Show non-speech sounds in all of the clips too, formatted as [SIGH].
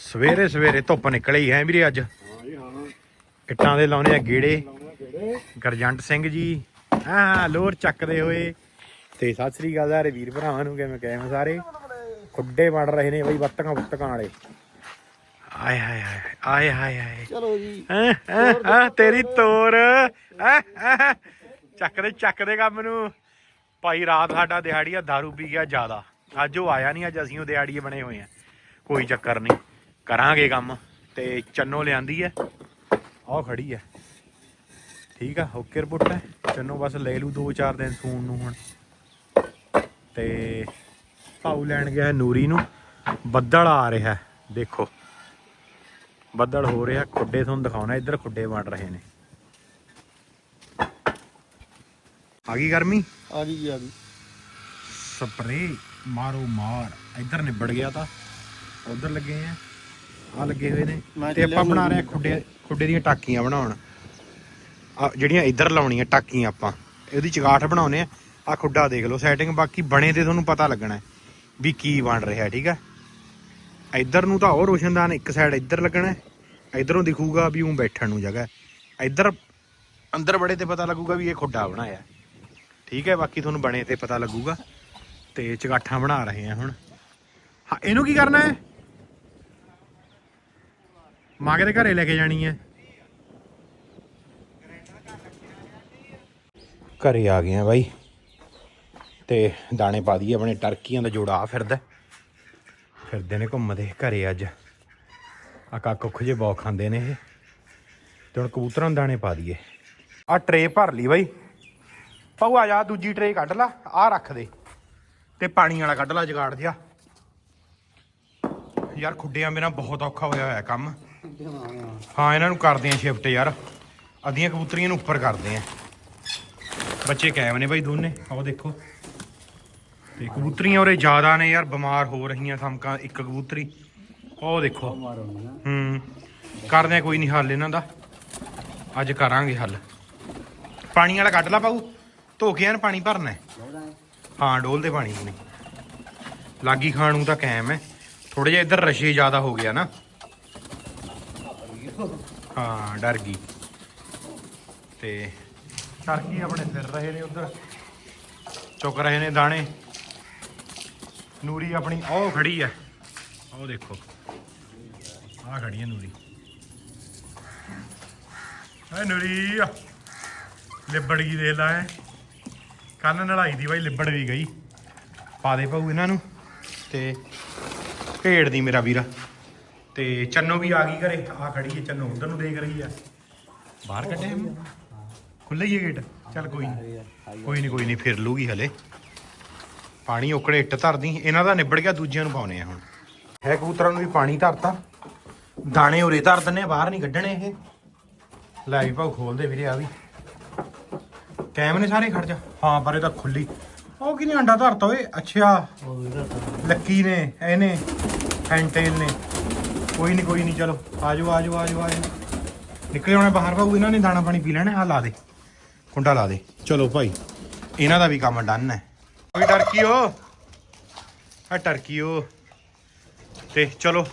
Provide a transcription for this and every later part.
ਸਵੇਰੇ ਸਵੇਰੇ ਧੁੱਪ ਨਿਕਲੀ ਹੈ ਵੀਰੇ ਅੱਜ। ਇੱਟਾਂ ਦੇ ਲਾਉਣੇ ਆ ਗੇੜੇ। ਗਰਜੰਟ ਸਿੰਘ ਜੀ। ਹਾਂ ਲੋਰ ਚੱਕਦੇ ਹੋਏ। ਤੇ ਸਤਿ ਸ੍ਰੀ ਅਕਾਲ ਸਾਰੇ ਵੀਰ ਭਰਾਵਾਂ ਨੂੰ ਕਿਵੇਂ ਕਿਵੇਂ ਸਾਰੇ? ਖੁੱਡੇ ਵੜ ਰਹੇ ਨੇ ਬਈ ਬੱਤਕਾਂ ਬੁੱਤਕਾਂ ਵਾਲੇ। ਆਏ ਹਾਏ ਹਾਏ ਆਏ ਹਾਏ ਹਾਏ ਚਲੋ ਜੀ। ਹੈਂ, ਤੇਰੀ ਤੋਰ। ਚੱਕਦੇ ਚੱਕਦੇ ਕੰਮ ਨੂੰ। ਭਾਈ ਰਾਤ ਸਾਡਾ ਦਿਹਾੜੀਆ दारू ਪੀ ਗਿਆ ਜ਼ਿਆਦਾ। ਅੱਜ ਉਹ ਆਇਆ ਨਹੀਂ ਅੱਜ ਅਸੀਂ ਉਹ ਦਿਹਾੜੀਏ ਬਣੇ ਹੋਏ ਆ। ਕੋਈ ਚੱਕਰ ਨਹੀਂ ਕਰਾਂਗੇ ਕੰਮ ਤੇ ਚੰਨੋ ਲਿਆਂਦੀ ਹੈ ਆਹ ਖੜੀ ਹੈ ਠੀਕ ਆ ਓਕੇ ਰਿਪੋਰਟ ਹੈ। ਚੰਨੋ ਬਸ ਲੈ ਲੂ 2-4 ਦਿਨ ਸੂਣ ਨੂੰ ਹੁਣ। ਤੇ ਭਾਊ ਲੈਣ ਗਿਆ ਨੂਰੀ ਨੂੰ। ਬੱਦਲ ਆ ਰਿਹਾ ਦੇਖੋ। ਬੱਦਲ ਹੋ ਰਿਹਾ ਖੁੱਡੇ ਤੁਹਾਨੂੰ ਦਿਖਾਉਣਾ ਇੱਧਰ ਖੁੱਡੇ ਵੜ ਰਹੇ ਨੇ। ਆ ਗਈ ਗਰਮੀ? ਆ ਗਈ ਆ ਗਈ। ਸਪਰੇ ਮਾਰੋ ਮਾਰ। ਇੱਧਰ ਨਿਬੜ ਗਿਆ ਤਾਂ। ਉਧਰ ਲੱਗੇ ਆ। ਆ ਲੱਗੇ ਹੋਏ ਨੇ। ਤੇ ਆਪਾਂ ਬਣਾ ਰਹੇ ਆ ਖੁੱਡੇ ਖੁੱਡੇ ਦੀਆਂ ਟਾਕੀਆਂ ਬਣਾਉਣ। ਆ ਜਿਹੜੀਆਂ ਇੱਧਰ ਲਾਉਣੀਆਂ ਟਾਕੀਆਂ ਆਪਾਂ ਇਹਦੀ ਚਗਾਠ ਬਣਾਉਨੇ ਆ। ਆ ਖੁੱਡਾ ਦੇਖ ਲਓ ਸੈਟਿੰਗ ਬਾਕੀ ਬਣੇ ਤੇ ਤੁਹਾਨੂੰ ਪਤਾ ਲੱਗਣਾ ਹੈ ਵੀ ਕੀ ਬਣ ਰਿਹਾ ਠੀਕ ਹੈ? ਇੱਧਰ ਨੂੰ ਤਾਂ ਉਹ ਰੋਸ਼ਨਦਾਨ ਇੱਕ ਸਾਈਡ ਇੱਧਰ ਲੱਗਣਾ ਹੈ। ਇਧਰੋਂ ਦਿਖੂਗਾ ਵੀ ਉਹ ਬੈਠਣ ਨੂੰ ਜਗ੍ਹਾ ਹੈ। ਇੱਧਰ ਅੰਦਰ ਬੜੇ ਤੇ ਪਤਾ ਲੱਗੂਗਾ ਵੀ ਇਹ ਖੁੱਡਾ ਬਣਾਇਆ ਹੈ। ਠੀਕ ਹੈ ਬਾਕੀ ਤੁਹਾਨੂੰ ਬਣੇ ਤੇ ਪਤਾ ਲੱਗੂਗਾ। ਤੇ ਚਗਾਠਾਂ ਬਣਾ ਰਹੇ ਆ ਹੁਣ। ਹਾਂ ਇਹਨੂੰ ਕੀ ਕਰਨਾ ਹੈ? ਮਾਂ ਦੇ ਘਰੇ ਲੈ ਕੇ ਜਾਣੀ ਹੈ ਘਰੇ ਆ ਗਏ ਆ ਬਾਈ। ਤੇ ਦਾਣੇ ਪਾ ਦਈਏ ਆਪਣੇ ਟਰਕੀਆਂ ਦਾ ਜੋੜਾ, ਆ ਫਿਰਦਾ। ਫਿਰਦੇ ਨੇ ਘੁੰਮਦੇ ਘਰੇ ਅੱਜ। ਆ ਕੱਕ ਕੁੱਖ ਜੇ ਬਹੁਤ ਖਾਂਦੇ ਨੇ ਇਹ। ਤੇ ਹੁਣ ਕਬੂਤਰਾਂ ਨੂੰ ਦਾਣੇ ਪਾ ਦਈਏ। ਆ ਟਰੇ ਭਰ ਲਈ ਬਾਈ। ਪਾਉ ਆ ਜਾ, ਦੂਜੀ ਟਰੇ ਕੱਢ ਲਾ। ਆ ਰੱਖ ਦੇ। ਤੇ ਪਾਣੀ ਵਾਲਾ ਕੱਢ ਲਾ, ਜਗਾੜ ਜਿਆ ਯਾਰ ਖੁੱਡਿਆਂ ਮੇਰਾ ਬਹੁਤ ਔਖਾ ਹੋਇਆ ਹੋਇਆ ਕੰਮ। ਹਾਂ, ਇਹਨਾਂ ਨੂੰ ਕਰਦੇ ਆ ਸ਼ਿਫਟ ਯਾਰ। ਅੱਧੀਆਂ ਕਬੂਤਰੀਆਂ ਨੂੰ ਉੱਪਰ ਕਰਦੇ ਆ। ਬੱਚੇ ਕਾਇਮ ਨੇ ਬਾਈ ਦੋਨੇ, ਆਓ ਦੇਖੋ। ਤੇ ਕਬੂਤਰੀਆਂ ਉਰੇ ਜ਼ਿਆਦਾ ਨੇ ਯਾਰ, ਬਿਮਾਰ ਹੋ ਰਹੀਆਂ ਸਮਕਾਂ ਇੱਕ ਕਬੂਤਰੀ। ਉਹ ਦੇਖੋ। ਹੂੰ, ਕਰਦੇ ਆ, ਕੋਈ ਨਹੀਂ ਹੱਲ ਇਹਨਾਂ ਦਾ। ਅੱਜ ਕਰਾਂਗੇ ਹੱਲ। ਪਾਣੀ ਵਾਲਾ ਕੱਢ ਲਾ ਪਾਉ ਧੋ ਕੇ ਐਨ ਪਾਣੀ ਭਰਨਾ। ਹਾਂ ਡੋਲ ਦੇ ਪਾਣੀ ਪੂਣੀ ਲਾਗੀ ਖਾਣ ਨੂੰ ਤਾਂ ਕਾਇਮ ਹੈ ਥੋੜੇ ਜਿਹਾ ਇੱਧਰ ਰਸ਼ੇ ਜ਼ਿਆਦਾ ਹੋ ਗਿਆ ਨਾ। ਹਾਂ, ਡਰ ਗਈ। ਤੇ ਟਰਕੀ ਆਪਣੇ ਫਿਰ ਰਹੇ ਨੇ ਉਧਰ। ਚੁੱਕ ਰਹੇ ਨੇ ਦਾਣੇ। ਨੂਰੀ ਆਪਣੀ ਉਹ ਖੜੀ ਹੈ ਉਹ ਦੇਖੋ। ਆਹ ਖੜੀ ਹੈ ਨੂਰੀ। ਐ ਨੂਰੀ ਆ। ਲਿਬੜ ਗਈ ਦੇਖ ਲੈ। ਕੱਲ ਨਲਾਈ ਦੀ ਬਾਈ, ਲਿਬੜ ਵੀ ਗਈ। ਪਾ ਦੇ ਭਾਊ ਇਹਨਾਂ ਨੂੰ। ਤੇ ਭੇੜ ਦੀ ਮੇਰਾ ਵੀਰਾ। ਤੇ ਚੰਨੋ ਵੀ ਆ ਗਈ ਘਰੇ ਆ ਖੜੀ ਹੈ ਚੰਨੋ ਉਧਰ ਨੂੰ ਦੇਖ ਰਹੀ ਆ ਬਾਹਰ ਕੱਢਿਆ ਖੁੱਲ੍ਹਾ ਹੀ ਹੈ ਗੇਟ ਚੱਲ ਕੋਈ ਨਹੀਂ ਕੋਈ ਨਹੀਂ ਕੋਈ ਨਹੀਂ ਫਿਰ ਲੂਗੀ ਹਲੇ। ਪਾਣੀ ਉਕੜੇ ਇੱਟ ਧਰਦੀ ਇਹਨਾਂ ਦਾ ਨਿਬੜ ਗਿਆ ਦੂਜਿਆਂ ਨੂੰ ਪਾਉਨੇ ਆ ਹੁਣ। ਹੈ ਕਬੂਤਰਾਂ ਨੂੰ ਵੀ ਪਾਣੀ ਧਰਤਾ। ਦਾਣੇ ਉਰੇ ਧਰ ਦਿੰਨੇ ਬਾਹਰ ਨਹੀਂ ਕੱਢਣੇ ਇਹ। ਲੈ ਵੀ ਭਾਉ ਖੋਲਦੇ ਵੀਰੇ ਆ ਵੀ। ਕੈਮ ਨੇ ਸਾਰੇ ਖੜ ਜਾ। ਹਾਂ ਪਰ ਇਹ ਤਾਂ ਖੁੱਲੀ ਉਹ ਕਿਨੇ ਅੰਡਾ ਧਰਤਾ ਓਏ? ਅੱਛਾ। ਲੱਕੀ ਨੇ ਇਹਨੇ ਫੈਂਟੇਲ ਨੇ। ਕੋਈ ਨਹੀਂ ਕੋਈ ਨਹੀਂ ਚਲੋ, ਆਜੋ ਆਜੋ ਆਜੋ ਆਜੋ। ਨਿਕਲੇ ਆਉਣੇ ਬਾਹਰ ਭਾਊ ਇਹਨਾਂ ਨੇ ਦਾਣਾ ਪਾਣੀ ਪੀ ਲੈਣਾ ਆ ਲਾ ਦੇ, ਕੁੰਡਾ ਲਾ ਦੇ। ਚਲੋ ਭਾਈ, ਇਹਨਾਂ ਦਾ ਵੀ ਕੰਮ ਡਨ ਹੈ। ਓਏ ਟਰਕੀਓ ਆ ਟਰਕੀਓ ਤੇ ਚਲੋ,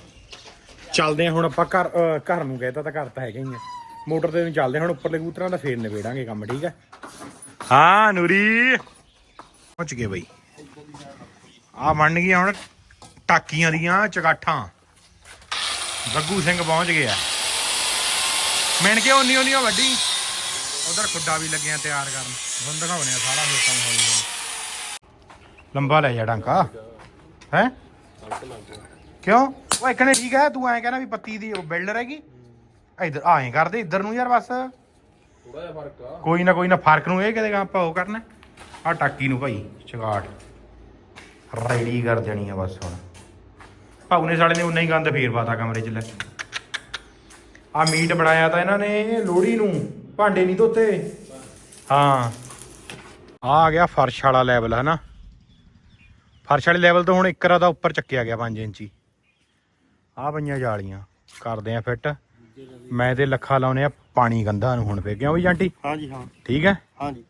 ਚੱਲਦੇ ਆ ਹੁਣ ਆਪਾਂ ਘਰ ਘਰ ਨੂੰ ਕਹਿਤਾ ਤਾਂ ਘਰ ਤਾਂ ਹੈਗਾ ਹੀ ਆ। ਮੋਟਰ ਤੇ ਨੂੰ ਚੱਲਦੇ ਹੁਣ, ਉੱਪਰਲੇ ਕਬੂਤਰਾਂ ਦਾ ਫੇਰ ਨਿਬੇੜਾਂਗੇ ਕੰਮ, ਠੀਕ ਹੈ? ਹਾਂ, ਨੂਰੀ। ਪਹੁੰਚ ਗਏ ਬਈ। ਆ ਬਣ ਗਈਆਂ ਹੁਣ ਟਾਕੀਆਂ ਦੀਆਂ ਚਗਾਠਾਂ। ਗੱਗੂ ਸਿੰਘ ਪਹੁੰਚ ਗਿਆ। ਮਿਣ ਕੇ ਉਨੀ ਉਨੀ ਵੱਡੀ ਉਧਰ ਖੁੱਡਾ ਵੀ ਲੱਗਿਆ ਤਿਆਰ ਕਰਨ। ਤੁਹਾਨੂੰ ਦਿਖਾਉਣੇ ਆ ਸਾਰਾ ਸਿਸਟਮ ਹੌਲੀ ਹੌਲੀ। ਲੰਬਾ ਲੈ ਜਾ ਡਾਂਕਾ। ਹੈ? ਕਿਉਂ? ਉਹ ਇੱਕ ਠੀਕ ਹੈ ਤੂੰ ਐਂ ਕਹਿਣਾ ਵੀ ਪੱਤੀ ਦੀ ਬਿਲਡਰ ਹੈਗੀ। ਇਧਰ ਆਏ ਕਰਦੇ, ਇੱਧਰ ਨੂੰ ਯਾਰ ਬਸ। ਥੋੜਾ ਜਿਹਾ ਫ਼ਰਕ ਆ ਕੋਈ ਨਾ ਕੋਈ ਨਾ ਫ਼ਰਕ ਨੂੰ ਇਹ ਕਿਤੇ ਆਪਾਂ ਉਹ ਕਰਨਾ। ਆ ਟਾਕੀ ਨੂੰ ਭਾਈ ਚਗਾਟ ਰੈਡੀ ਕਰ ਦੇਣੀ ਆ ਬਸ ਹੁਣ। ਭਾਊ ਨੇ ਸਾਲੇ ਨੇ ਉਨਾ ਹੀ ਗੰਦ ਫੇਰ ਪਾਤਾ ਕਮਰੇ 'ਚ ਲੈ। ਆ ਮੀਟ ਬਣਾਇਆ ਤਾਂ ਇਹਨਾਂ ਨੇ ਲੋਹੜੀ ਨੂੰ ਭਾਂਡੇ ਨਹੀਂ ਧੋਤੇ। ਹਾਂ। ਆ ਆ ਗਿਆ ਫਰਸ਼ ਵਾਲਾ ਲੈਵਲ ਹਨਾ? ਫਰਸ਼ ਵਾਲੇ ਲੈਵਲ ਤੋਂ ਹੁਣ ਇੱਕ ਰਾ ਦਾ ਉੱਪਰ ਚੱਕਿਆ ਗਿਆ 5 ਇੰਚੀ। ਆ ਪਈਆਂ ਜਾਲੀਆਂ ਕਰਦੇ ਆ ਫਿੱਟ। ਮੈਂ ਤੇ ਲੱਖਾ ਲਾਉਨੇ ਆ ਪਾਣੀ ਗੰਦਾ ਨੂੰ ਹੁਣ ਫੇਰ ਕਿਉਂ ਵੀ ਜਾਂਟੀ ਹਾਂਜੀ ਹਾਂ। ਠੀਕ ਹੈ? ਹਾਂਜੀ।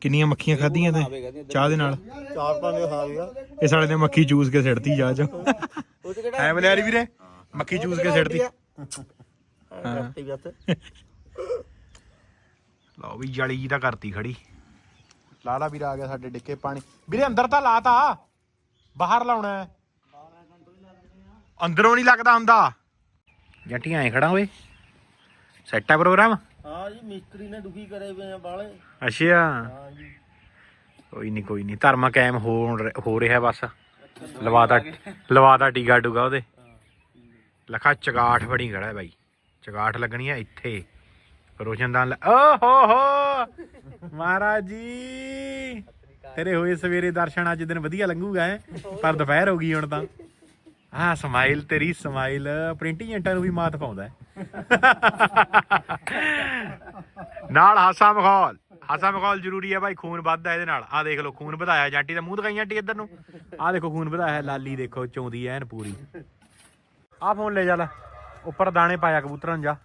ਕਿੰਨੀਆਂ ਮੱਖੀਆਂ ਖਾਧੀਆਂ ਤੇ? ਚਾਹ ਦੇ ਨਾਲ? ਚਾਰ ਪੰਜ ਖਾ ਲਿਆ ਇਹ ਸਾਲੇ ਨੇ ਮੱਖੀ ਚੂਸ ਕੇ ਸਿੱਟਤੀ ਜਾ ਚ। ਉਹ ਚ ਕਿਹੜਾ ਐ ਬਲਿਆਰੀ ਵੀਰੇ? ਮੱਖੀ ਚੂਸ ਕੇ ਸਿੱਟਦੀ ਕਰਤੀ [LAUGHS] ਲਓ ਵੀ ਜਲੀ ਜੀ ਤਾਂ ਕਰਤੀ ਖੜੀ। ਲਾਲਾ ਵੀਰ ਆ ਗਿਆ ਸਾਡੇ ਡਿੱਕੇ ਪਾਣੀ। ਵੀਰੇ ਅੰਦਰ ਤਾਂ ਲਾਤਾ ਬਾਹਰ ਲਾਉਣਾ ਹੈ। ਅੰਦਰੋਂ ਨਹੀਂ ਲੱਗਦਾ ਹੁੰਦਾ ਜੱਟੀਆਂ ਐ ਖੜਾ ਓਏ ਸੈੱਟ ਆ ਪ੍ਰੋਗਰਾਮ? ਹਾਂ ਜੀ ਮਿਸਤਰੀ ਨੇ ਦੁਖੀ ਕਰੇ ਪਏ ਆ ਬਾਲੇ ਅੱਛਾ। ਹਾਂ ਜੀ। ਕੋਈ ਨਹੀਂ ਕੋਈ ਨਹੀਂ। ਧਰਮਾ ਕਾਇਮ ਹੋ ਹੋ ਰਿਹਾ ਬਸ। ਲਵਾਤਾ ਲਵਾਤਾ ਟੀਕਾ ਟੂਗਾ ਉਹਦੇ। ਲਖਾ ਚਗਾਠ ਬੜੀ ਖੜਾ ਬਾਈ। ਚਗਾਠ ਲੱਗਣੀ ਹੈ ਇੱਥੇ। ਰੋਸ਼ਨਦਾਨ ਓ ਹੋ! ਮਹਾਰਾਜ ਜੀ! ਤੇਰੇ ਹੋਏ ਸਵੇਰੇ ਦਰਸ਼ਨ ਅੱਜ ਦਿਨ ਵਧੀਆ ਲੰਘੂਗਾ ਪਰ ਦੁਪਹਿਰ ਹੋ ਗਈ ਹੁਣ ਤਾਂ। ਹਾਂ ਸਮਾਈਲ ਤੇਰੀ, ਸਮਾਈਲ। ਪ੍ਰਿੰਟਿੰਗ ਏਜੰਟਾਂ ਨੂੰ ਵੀ ਮਾਤ ਪਾਉਂਦਾ ਨਾਲ ਹਾਸਾ ਮਖੌਲ। ਹਾਸਾ ਮਖੌਲ ਜ਼ਰੂਰੀ ਹੈ ਭਾਈ ਖੂਨ ਵੱਧਦਾ ਇਹਦੇ ਨਾਲ। ਆ ਦੇਖ ਲਓ, ਖੂਨ ਵਧਾਇਆ। ਜਾਂਟੀ ਦਾ ਮੂੰਹ ਦਿਖਾਈ ਜਾਂਟੀ ਇੱਧਰ ਨੂੰ। ਆ ਦੇਖੋ, ਖੂਨ ਵਧਾਇਆ ਲਾਲੀ ਦੇਖੋ, ਚੌਂਦੀ ਐਨ ਪੂਰੀ। ਆ ਫੋਨ ਲੈ ਜਾ ਉੱਪਰ ਦਾਣੇ ਪਾਇਆ ਕਬੂਤਰਾਂ ਨੂੰ ਜਾ।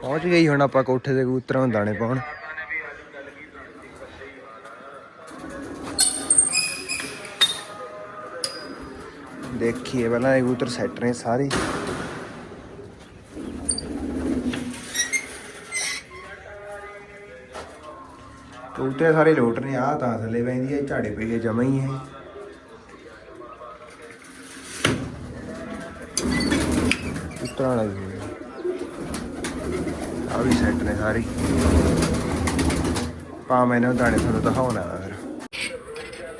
ਪਹੁੰਚ ਗਈ ਹੁਣ ਆਪਾਂ ਕੋਠੇ ਦੇ ਕਬੂਤਰਾਂ ਨੂੰ ਦਾਣੇ ਪਾਉਣ। ਦੇਖੀਏ ਪਹਿਲਾਂ ਇਹ ਕਬੂਤਰ ਸੈੱਟ ਨੇ ਸਾਰੇ। ਕਬੂਤਰ ਸਾਰੇ ਲੋਟ ਨੇ ਆ ਤਾਂ ਥੱਲੇ ਪੈਂਦੀ ਹੈ ਝਾੜੇ ਪਈਏ ਜਮਾ ਹੀ ਹੈ ਕਬੂਤਰਾਂ ਲੱਗੀ ਆ ਵੀ ਸੈੱਟ ਨੇ ਸਾਰੇ। ਪਾ ਮੈਂ ਇਹਨਾਂ ਦਾਣੇ ਤੁਹਾਨੂੰ ਦਿਖਾਉਣਾ ਫਿਰ।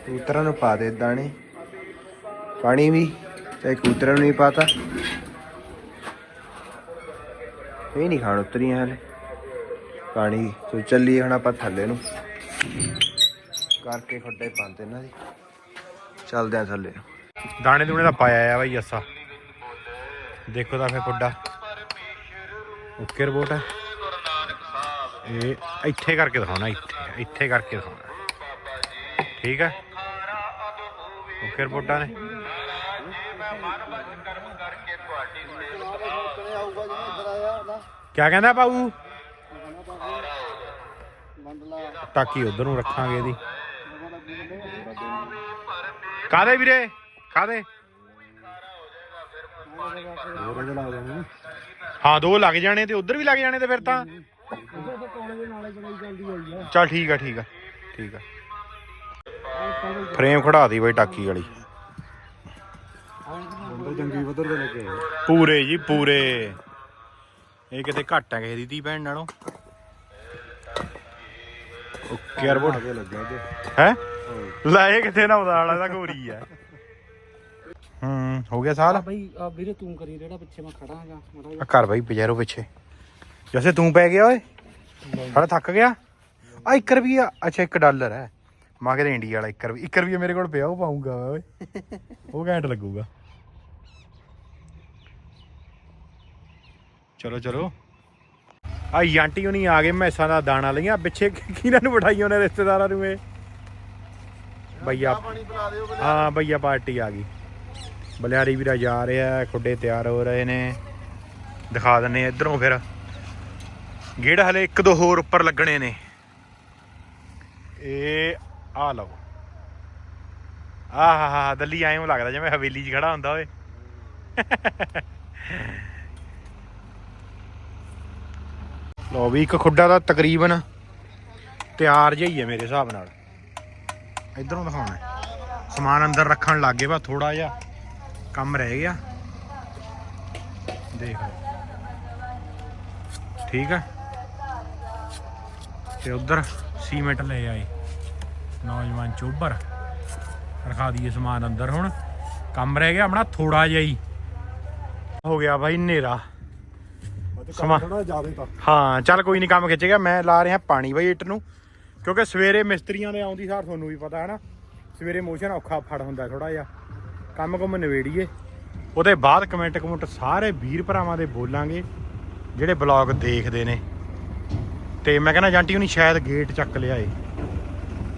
ਕਬੂਤਰਾਂ ਨੂੰ ਪਾ ਦੇ ਦਾਣੇ। ਪਾਣੀ ਵੀ ਤੇ ਕਬੂਤਰਾਂ ਨੂੰ ਨਹੀਂ ਪਾਤਾ। ਇਹ ਨਹੀਂ ਖਾਣ ਉਤਰੀਆਂ ਹਲੇ। ਪਾਣੀ ਤੋ ਚੱਲੀ ਹੁਣ ਆਪਾਂ ਥੱਲੇ ਨੂੰ। ਕਰਕੇ ਖੱਡੇ ਪਾਉਂਦੇ ਇਹਨਾਂ ਦੀ। ਚੱਲਦੇ ਆ ਥੱਲੇ। ਦਾਣੇ ਦੂਣੇ ਦਾ ਪਾਇਆ ਆ ਭਾਈ ਅਸਾ ਦੇਖੋ ਤਾਂ ਫੇ ਖੁੱਡਾ। ਓਕੇ ਰਿਪੋਰਟ ਹੈ ਇਹ ਇੱਥੇ ਕਰਕੇ ਦਿਖਾਉਣਾ ਇੱਥੇ ਇੱਥੇ ਕਰਕੇ ਦਿਖਾਉਣਾ। ਠੀਕ ਹੈ ਓਕੇ ਰਿਪੋਰਟਾਂ ਨੇ। ਕਿਆ ਕਹਿੰਦਾ ਬਾਬੂ ਟਾਕੀ ਉਧਰ ਨੂੰ ਰੱਖਾਂਗੇ ਇਹਦੀ? ਕਾਦੇ ਵੀਰੇ? ਕਾਦੇ ਹਾਂ, ਦੋ ਲੱਗ ਜਾਣੇ ਤੇ ਉਧਰ ਵੀ ਲੱਗ ਜਾਣੇ ਤੇ ਫਿਰ ਤਾਂ। ਚਲ ਠੀਕ ਆ ਠੀਕ ਆ ਠੀਕ ਆ। ਫਰੇਮ ਖੜਾ ਦੀ ਬਈ ਟਾਕੀ ਵਾਲੀ। ਜੰਗੀ ਵਧਰ ਦੇ ਲੱਗੇ ਪੂਰੇ ਜੀ, ਪੂਰੇ। ਇਹ ਕਿਤੇ ਘੱਟ ਹੈ ਕਿਸੇ ਦੀ ਧੀ ਭੈਣ ਨਾਲੋਂ। ਓਕੇ ਰਿਪੋਰਟ ਲੱਗੇ ਅੱਜ ਹੈ? ਲੈ ਇਹ ਕਿਤੇ ਨਾ ਉਹਦਾ ਵਾਲਾ ਗੋਰੀ ਆ। ਹੂੰ ਹੋ ਗਿਆ ਸਾਲ? ਬਈ ਆ ਵੀਰੇ ਤੂੰ ਕਰੀ ਜਿਹੜਾ ਪਿੱਛੇ ਮੈਂ ਖੜਾ ਹਾਂਗਾ ਮਾੜਾ ਆ ਘਰ ਬਾਈ ਪਜੈਰੋ ਪਿੱਛੇ। ਜੈਸੇ ਤੂੰ ਪੈ ਗਿਆ ਓਏ। ਸਾਲਾ ਥੱਕ ਗਿਆ? ਆ 1 ਰੁਪਿਆ ਅੱਛਾ 1 ਡਾਲਰ ਹੈ। ਮਾ ਕਹਿੰਦੇ ਇੰਡੀਆ ਵਾਲਾ 1 ਰੁਪਿਆ 1 ਰੁਪਿਆ ਮੇਰੇ ਕੋਲ ਪਿਆ ਉਹ ਪਾਉਂਗਾ ਓਏ। ਉਹ ਘੈਂਟ ਲੱਗੂਗਾ। ਚਲੋ ਚਲੋ। ਆ ਆਂਟੀ ਹੁਣੀ ਆ ਗਏ ਮੈਸਾਂ ਦਾ ਦਾਣਾ ਲਈਆਂ। ਪਿੱਛੇ ਕਿਹਨਾਂ ਨੂੰ ਬਿਠਾਈ ਉਹਨੇ ਰਿਸ਼ਤੇਦਾਰਾਂ ਨੂੰ ਇਹ? ਭਈਆ। ਹਾਂ ਭਈਆ ਪਾਰਟੀ ਆ ਗਈ। ਬਲਿਆਰੀ ਵੀਰਾ ਜਾ ਰਿਹਾ ਖੁੱਡੇ ਤਿਆਰ ਹੋ ਰਹੇ ਨੇ। ਦਿਖਾ ਦਿੰਨੇ ਇਧਰੋਂ ਫਿਰ। ਗੇੜ ਹਲੇ ਇੱਕ ਦੋ ਹੋਰ ਉੱਪਰ ਲੱਗਣੇ ਨੇ। ਇਹ ਆ ਲਓ। ਆਹ ਹਾ ਹਾ ਦੱਲੀ ਐਂ ਲੱਗਦਾ ਜਿਵੇਂ ਹਵੇਲੀ 'ਚ ਖੜਾ ਹੁੰਦਾ ਓਏ। ਲੋ ਵੀ ਇੱਕ ਖੁੱਡਾ ਦਾ ਤਕਰੀਬਨ ਤਿਆਰ ਜਿਹਾ ਹੀ ਹੈ ਮੇਰੇ ਹਿਸਾਬ ਨਾਲ। ਇਧਰੋਂ ਦਿਖਾਉਣਾ ਸਮਾਨ ਅੰਦਰ ਰੱਖਣ ਲੱਗੇ ਵਾ ਥੋੜਾ ਜਿਹਾ ਕੰਮ ਰਹਿ ਗਿਆ। ਦੇਖ ਠੀਕ ਹੈ। ਤੇ ਉਧਰ ਸੀਮੈਂਟ ਲੈ ਆਏ। ਨੌਜਵਾਨ ਚੋਬਰ, ਰਖਾ ਦਈਏ ਸਮਾਨ ਅੰਦਰ ਹੁਣ। ਕੰਮ ਰਹਿ ਗਿਆ ਆਪਣਾ ਥੋੜਾ ਜਿਹਾ ਹੀ। ਹੋ ਗਿਆ ਬਾਈ ਹਨੇਰਾ। ਸਮਾਂ। ਥੋੜਾ ਜ਼ਿਆਦਾ ਤਾਂ। ਹਾਂ ਚੱਲ ਕੋਈ ਨਹੀਂ ਕੰਮ ਖਿੱਚ ਗਿਆ। ਮੈਂ ਲਾ ਰਿਹਾ ਪਾਣੀ ਬਾਈ ਇੱਟ ਨੂੰ। ਕਿਉਂਕਿ ਸਵੇਰੇ ਮਿਸਤਰੀਆਂ ਦੇ ਆਉਂਦੀ ਸਾਰ ਤੁਹਾਨੂੰ ਵੀ ਪਤਾ ਹੈ ਨਾ ਸਵੇਰੇ ਮੋਸ਼ਨ ਔਖਾ ਫੜ ਹੁੰਦਾ ਥੋੜਾ ਜਿਹਾ। ਕੰਮ ਕੁਮ ਨਵੇੜੀਏ ਉਹਦੇ ਬਾਅਦ ਕਮੈਂਟ ਕਮੈਂਟ ਸਾਰੇ ਵੀਰ ਭਰਾਵਾਂ ਦੇ ਬੋਲਾਂਗੇ ਜਿਹੜੇ ਬਲੌਗ ਦੇਖਦੇ ਨੇ। ਤੇ ਮੈਂ ਕਹਿੰਦਾ ਜਾਂਟੀ ਹੁਣੀ ਸ਼ਾਇਦ ਗੇਟ ਚੱਕ ਲਿਆਏ।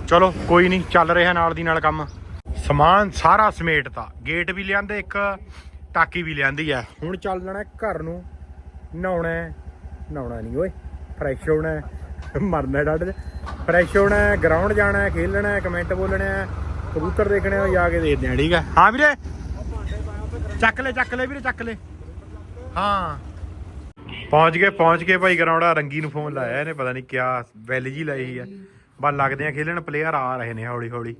ਚਲੋ ਕੋਈ ਨਹੀਂ ਚੱਲ ਰਿਹਾ ਨਾਲ ਦੀ ਨਾਲ ਕੰਮ। ਸਮਾਨ ਸਾਰਾ ਸਮੇਟਤਾ। ਗੇਟ ਵੀ ਲਿਆਂਦੇ ਇੱਕ ਟਾਕੀ ਵੀ ਲਿਆਂਦੀ ਆ। ਹੁਣ ਚੱਲ ਜਾਣਾ ਘਰ ਨੂੰ। ਨਹਾਉਣਾ ਹੈ। ਨਹਾਉਣਾ ਨਹੀਂ ਓਏ ਫਰੈਸ਼ ਹੋਣਾ ਮਰਨਾ ਡੱਡ ਫਰੈਸ਼ ਹੋਣਾ ਗਰਾਊਂਡ ਜਾਣਾ ਖੇਲਣਾ ਕਮੈਂਟ ਬੋਲਣਾ ਕਬੂਤਰ ਦੇਖਣੇ ਆ, ਜਾ ਕੇ ਦੇਖਦੇ ਆ, ਠੀਕ ਹੈ। ਹਾਂ ਵੀਰੇ, ਚੱਕ ਲੈ ਚੱਕ ਲੈ ਵੀਰੇ, ਚੱਕ ਲੈ। ਹਾਂ। ਪਹੁੰਚ ਗਏ ਪਹੁੰਚ ਗਏ ਭਾਈ ਗਰਾਉਂਡਾ ਰੰਗੀ ਨੂੰ ਫੋਨ ਲਾਇਆ ਇਹਨੇ, ਪਤਾ ਨਹੀਂ ਕਿਆ ਬੈਲ ਜੀ ਲਾਈ ਆ। ਬਸ ਲੱਗਦੇ ਆ ਖੇਲਣ ਪਲੇਅਰ ਆ ਰਹੇ ਨੇ ਹੌਲੀ ਹੌਲੀ।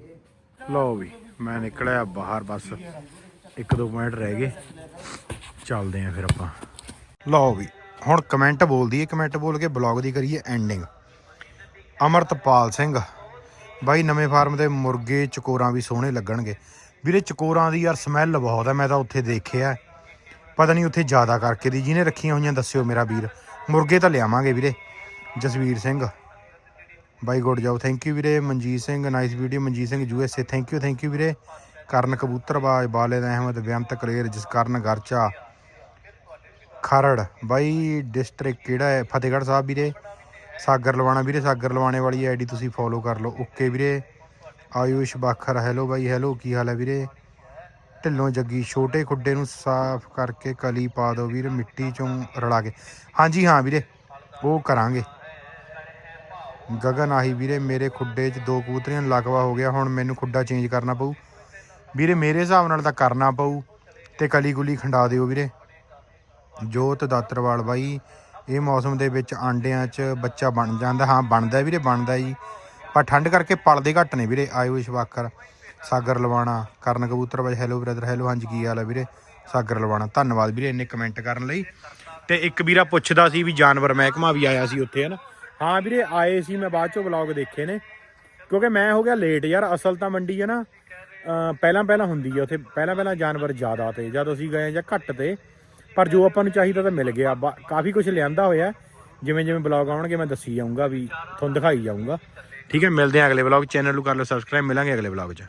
ਲਓ ਵੀ, ਮੈਂ ਨਿਕਲਿਆ ਬਾਹਰ ਬਸ। ਇੱਕ ਦੋ ਪੁਆਇੰਟ ਰਹਿ ਗਏ। ਚੱਲਦੇ ਆ ਫਿਰ ਆਪਾਂ। ਲਓ ਵੀ, ਹੁਣ ਕਮੈਂਟ ਬੋਲਦੀ ਹੈ ਕਮੈਂਟ ਬੋਲ ਕੇ ਬਲੌਗ ਦੀ ਕਰੀਏ ਐਂਡਿੰਗ ਅਮਰਤਪਾਲ ਸਿੰਘ, ਬਾਈ ਨਵੇਂ ਫਾਰਮ ਦੇ ਮੁਰਗੇ ਚਕੋਰਾਂ ਵੀ ਸੋਹਣੇ ਲੱਗਣਗੇ। ਵੀਰੇ, ਚਕੋਰਾਂ ਦੀ ਯਾਰ ਸਮੈਲ ਬਹੁਤ ਹੈ, ਮੈਂ ਤਾਂ ਉੱਥੇ ਦੇਖਿਆ ਪਤਾ ਨਹੀਂ ਉੱਥੇ ਜ਼ਿਆਦਾ ਕਰਕੇ ਦੀ, ਜਿਹਨੇ ਰੱਖੀਆਂ ਹੋਈਆਂ, ਦੱਸਿਓ ਮੇਰਾ ਵੀਰ। ਮੁਰਗੇ ਤਾਂ ਲਿਆਵਾਂਗੇ ਵੀਰੇ। ਜਸਵੀਰ ਸਿੰਘ, ਬਾਈ ਗੁੱਡ ਜਾਓ ਥੈਂਕ ਯੂ ਵੀਰੇ। Manjit Singh nice video Manjit Singh U S A thank you thank you ਵੀਰੇ ਕਰਨ ਕਬੂਤਰਬਾਜ ਬਾਲਿਦ ਅਹਿਮਦ ਬੇਅੰਤ ਕਲੇਰ, ਜਸਕਰਨ ਗਰਚਾ। ਖਰੜ। ਬਾਈ ਡਿਸਟ੍ਰਿਕਟ ਕਿਹੜਾ ਹੈ? ਫਤਿਹਗੜ੍ਹ ਸਾਹਿਬ ਵੀਰੇ। ਸਾਗਰ ਲਵਾਣਾ ਵੀਰੇ, ਸਾਗਰ ਲਵਾਣੇ ਵਾਲੀ ਆਈਡੀ ਤੁਸੀਂ ਫੋਲੋ ਕਰ ਲਓ। ਓਕੇ ਵੀਰੇ। ਆਯੂਸ਼ ਬਾਖਰ ਹੈਲੋ ਬਾਈ ਹੈਲੋ ਕੀ ਹਾਲ ਹੈ ਵੀਰੇ? ਢਿੱਲੋਂ ਜੱਗੀ, ਛੋਟੇ ਖੁੱਡੇ ਨੂੰ ਸਾਫ਼ ਕਰਕੇ ਕਲੀ ਪਾ ਦਿਓ ਵੀਰ, ਮਿੱਟੀ ਚੋਂ ਰਲਾ ਕੇ। ਹਾਂਜੀ ਹਾਂ ਵੀਰੇ, ਉਹ ਕਰਾਂਗੇ। ਗਗਨ ਆਹੀ ਵੀਰੇ, ਮੇਰੇ ਖੁੱਡੇ 'ਚ ਦੋ ਕਬੂਤਰੀਆਂ ਲਗਵਾ ਹੋ ਗਿਆ, ਹੁਣ ਮੈਨੂੰ ਖੁੱਡਾ ਚੇਂਜ ਕਰਨਾ ਪਊ। ਵੀਰੇ ਮੇਰੇ ਹਿਸਾਬ ਨਾਲ ਤਾਂ ਕਰਨਾ ਪਊ, ਤੇ ਕਲੀ ਗੁਲੀ ਖੰਡਾ ਦਿਓ ਵੀਰੇ। ਜੋਤ ਦਾਤਰਵਾਲ ਬਾਈ, ਇਹ ਮੌਸਮ ਦੇ ਵਿੱਚ ਆਂਡਿਆਂ 'ਚ ਬੱਚਾ ਬਣ ਜਾਂਦਾ। ਹਾਂ, ਬਣਦਾ ਵੀਰੇ, ਬਣਦਾ ਜੀ। ਪਰ ਠੰਡ ਕਰਕੇ ਪਲਦੇ ਘੱਟ ਨੇ ਵੀਰੇ, ਆਇਓ ਸ਼ਵਾਕਰ ਸਾਗਰ ਲਵਾਣਾ, ਕਰਨ ਕਬੂਤਰ ਬਾਈ ਹੈਲੋ ਬ੍ਰਦਰ ਹੈਲੋ ਹਾਂਜੀ, ਕੀ ਹਾਲ ਹੈ ਵੀਰੇ? ਸਾਗਰ ਲਵਾਣਾ, ਧੰਨਵਾਦ ਵੀਰੇ ਇੰਨੇ ਕਮੈਂਟ ਕਰਨ ਲਈ। ਤੇ ਇੱਕ ਵੀਰਾ ਪੁੱਛਦਾ ਸੀ ਵੀ ਜਾਨਵਰ ਮਹਿਕਮਾ ਵੀ ਆਇਆ ਸੀ ਉੱਥੇ, ਹਨ? ਹਾਂ ਵੀਰੇ, ਆਏ ਸੀ, ਮੈਂ ਬਾਅਦ ਚੋਂ ਵਲੌਗ ਦੇਖੇ ਨੇ। ਕਿਉਂਕਿ ਮੈਂ ਹੋ ਗਿਆ ਲੇਟ ਯਾਰ, ਅਸਲ ਤਾਂ ਮੰਡੀ ਹੈ ਨਾ ਪਹਿਲਾਂ ਪਹਿਲਾਂ ਹੁੰਦੀ ਹੈ ਉੱਥੇ ਪਹਿਲਾਂ ਪਹਿਲਾਂ ਜਾਨਵਰ ਜ਼ਿਆਦਾ ਤੇ, ਜਦ ਅਸੀਂ ਗਏ ਜਾਂ ਘੱਟ ਤੇ ਪਰ ਜੋ ਆਪਾਂ ਨੂੰ ਚਾਹੀਦਾ ਤਾਂ ਮਿਲ ਗਿਆ। ਬਾ- ਕਾਫੀ ਕੁਝ ਲਿਆਂਦਾ ਹੋਇਆ। ਜਿਵੇਂ ਜਿਵੇਂ ਬਲੌਗ ਆਉਣਗੇ, ਮੈਂ ਦੱਸੀ ਜਾਊਂਗਾ ਵੀ, ਤੁਹਾਨੂੰ ਦਿਖਾਈ ਜਾਊਂਗਾ। ਠੀਕ ਹੈ, ਮਿਲਦੇ ਹਾਂ ਅਗਲੇ ਬਲੌਗ ਚੈਨਲ ਨੂੰ ਕਰ ਲਓ ਸਬਸਕ੍ਰਾਈਬ ਮਿਲਾਂਗੇ ਅਗਲੇ ਬਲੌਗ 'ਚ।